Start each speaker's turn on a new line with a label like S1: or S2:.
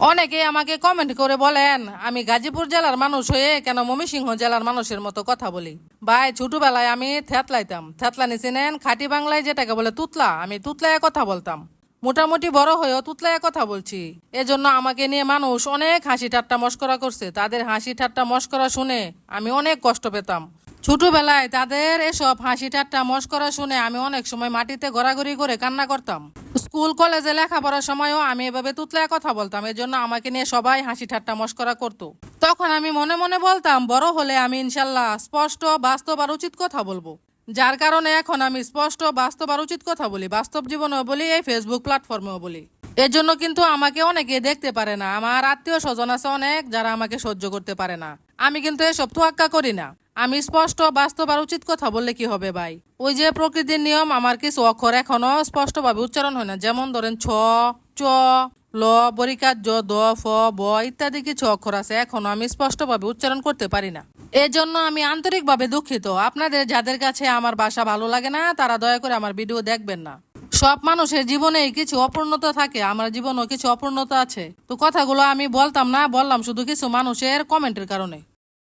S1: অনেকে আমাকে কমেন্ট করে বলেন, আমি গাজীপুর জেলার মানুষ হয়ে কেন ময়মনসিংহ জেলার মানুষের মতো কথা বলি? ভাই, ছোটবেলায় আমি থেতলাইতাম। থেতলানি চিনেন, খাটি বাংলায় যেটাকে বলে তুতলা, আমি তুতলায় কথা বলতাম। মোটামুটি বড় হয়েও তুতলায় কথা বলছি। এজন্য আমাকে নিয়ে মানুষ অনেক হাসি ঠাট্টা মস্করা করছে। তাদের হাসি ঠাট্টা মস্করা শুনে আমি অনেক কষ্ট পেতাম। ছোটবেলায় তাদের এসব হাসি ঠাট্টা মস্করা শুনে আমি অনেক সময় মাটিতে গড়াগড়ি করে কান্না করতাম। স্কুল, কলেজে লেখাপড়ার সময়ও আমি এভাবে তুতলায় কথা বলতাম এর জন্য আমাকে নিয়ে সবাই হাসি ঠাট্টা মস্করা করতো। তখন আমি মনে মনে বলতাম, বড় হলে আমি ইনশাল্লাহ স্পষ্ট, বাস্তব আর উচিত কথা বলব। যার কারণে এখন আমি স্পষ্ট, বাস্তব আর উচিত কথা বলি, বাস্তব জীবনেও বলি, এই ফেসবুক প্ল্যাটফর্মেও বলি। এর জন্য কিন্তু আমাকে অনেকে দেখতে পারে না, আমার আত্মীয় স্বজন আছে অনেক যারা আমাকে সহ্য করতে পারে না। আমি কিন্তু এসব তোয়াক্কা করি না। আমি স্পষ্ট বাস্তব আর উচিত কথা বললে কি হবে ভাই? ওই যে প্রকৃতির নিয়ম, আমার কিছু অক্ষর এখনও স্পষ্টভাবে উচ্চারণ হয় না। যেমন ধরেন ছ, চ, ল, বরিকার জ, দ, ফ, ব ইত্যাদি কিছু অক্ষর আছে, এখনও আমি স্পষ্টভাবে উচ্চারণ করতে পারি না। এর জন্য আমি আন্তরিকভাবে দুঃখিত। আপনাদের, যাদের কাছে আমার বাসা ভালো লাগে না, তারা দয়া করে আমার ভিডিও দেখবেন না। সব মানুষের জীবনেই কিছু অপূর্ণতা থাকে, আমার জীবনেও কিছু অপূর্ণতা আছে। তো কথাগুলো আমি বলতাম না, বললাম শুধু কিছু মানুষের কমেন্টের কারণে।